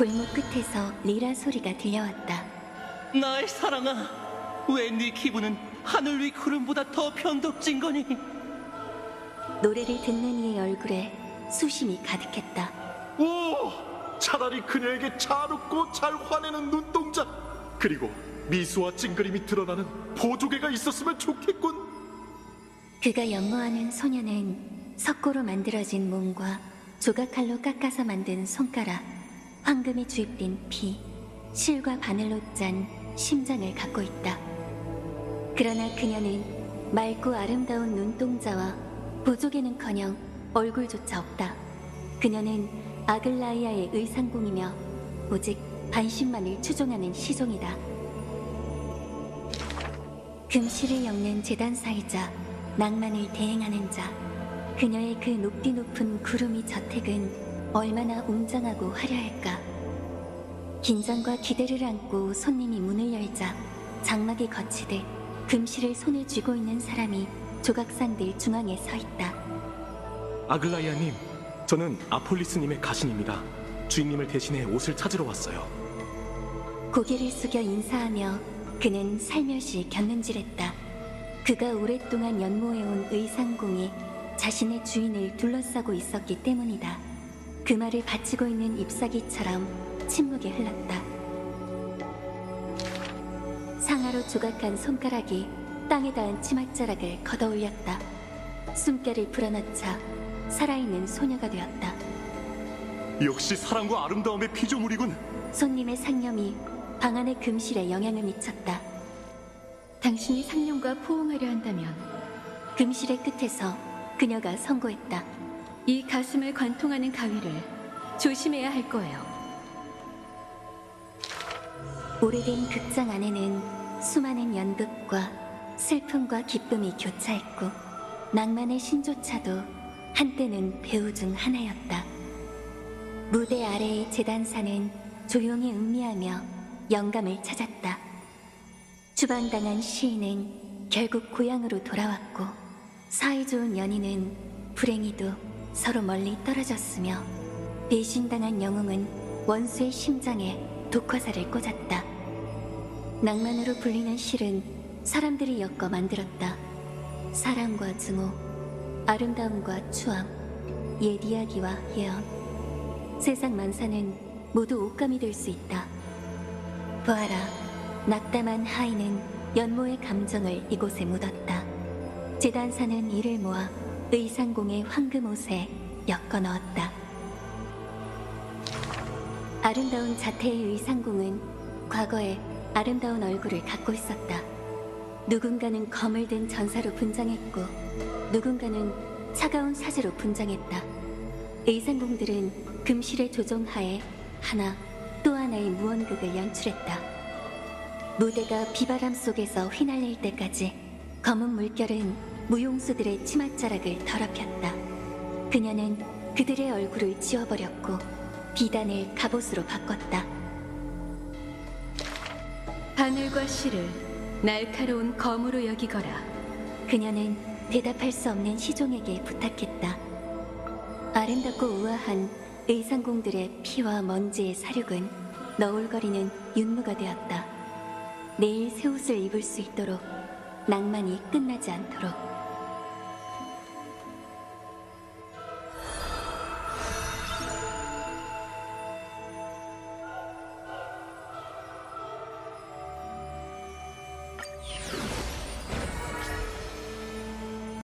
골목 끝에서 리라 소리가 들려왔다. 나의 사랑아, 왜 네 기분은 하늘 위 구름보다 더 변덕진 거니? 노래를 듣는 이의 얼굴에 수심이 가득했다. 오! 차라리 그녀에게 잘 웃고 잘 화내는 눈동자 그리고 미소와 찡그림이 드러나는 보조개가 있었으면 좋겠군 그가 연모하는 소녀는 석고로 만들어진 몸과 조각칼로 깎아서 만든 손가락, 황금이 주입된 피, 실과 바늘로 짠 심장을 갖고 있다. 그러나 그녀는 맑고 아름다운 눈동자와 보조개는커녕 얼굴조차 없다. 그녀는 아글라이아의 의상공이며 오직 반신만을 추종하는 시종이다. 금실을 엮는 재단사이자 낭만을 대행하는 자. 그녀의 그 높디 높은 구름이 저택은 얼마나 웅장하고 화려할까. 긴장과 기대를 안고 손님이 문을 열자 장막이 거치듯 금실을 손에 쥐고 있는 사람이 조각상들 중앙에 서 있다. 아글라이아님, 저는 아폴리스님의 가신입니다. 주인님을 대신해 옷을 찾으러 왔어요. 고개를 숙여 인사하며 그는 살며시 곁눈질했다. 그가 오랫동안 연모해온 의상공이 자신의 주인을 둘러싸고 있었기 때문이다. 그 말을 바치고 있는 잎사귀처럼 침묵이 흘렀다. 상하로 조각한 손가락이 땅에 닿은 치맛자락을 걷어올렸다. 숨결을 불어넣자 살아있는 소녀가 되었다. 역시 사랑과 아름다움의 피조물이군 손님의 상념이 방 안의 금실에 영향을 미쳤다. 당신이 상념과 포옹하려 한다면 금실의 끝에서 그녀가 선고했다. 이 가슴을 관통하는 가위를 조심해야 할 거예요. 오래된 극장 안에는 수많은 연극과 슬픔과 기쁨이 교차했고 낭만의 신조차도 한때는 배우 중 하나였다. 무대 아래의 재단사는 조용히 음미하며 영감을 찾았다. 추방당한 시인은 결국 고향으로 돌아왔고 사이좋은 연인은 불행히도 서로 멀리 떨어졌으며 배신당한 영웅은 원수의 심장에 독화살을 꽂았다. 낭만으로 불리는 실은 사람들이 엮어 만들었다. 사랑과 증오, 아름다움과 추함, 옛 이야기와 예언. 세상 만사는 모두 옷감이 될 수 있다. 보아라, 낙담한 하인은 연모의 감정을 이곳에 묻었다. 재단사는 이를 모아 의상공의 황금 옷에 엮어 넣었다. 아름다운 자태의 의상공은 과거에 아름다운 얼굴을 갖고 있었다. 누군가는 검을 든 전사로 분장했고, 누군가는 차가운 사제로 분장했다. 의상공들은 금실의 조종하에 하나 또 하나의 무언극을 연출했다. 무대가 비바람 속에서 휘날릴 때까지 검은 물결은 무용수들의 치맛자락을 더럽혔다. 그녀는 그들의 얼굴을 지워버렸고 비단을 갑옷으로 바꿨다. 바늘과 실을 날카로운 검으로 여기거라. 그녀는 대답할 수 없는 시종에게 부탁했다. 아름답고 우아한 의상공들의 피와 먼지의 사륙은 너울거리는 윤무가 되었다. 내일 새 옷을 입을 수 있도록 낭만이 끝나지 않도록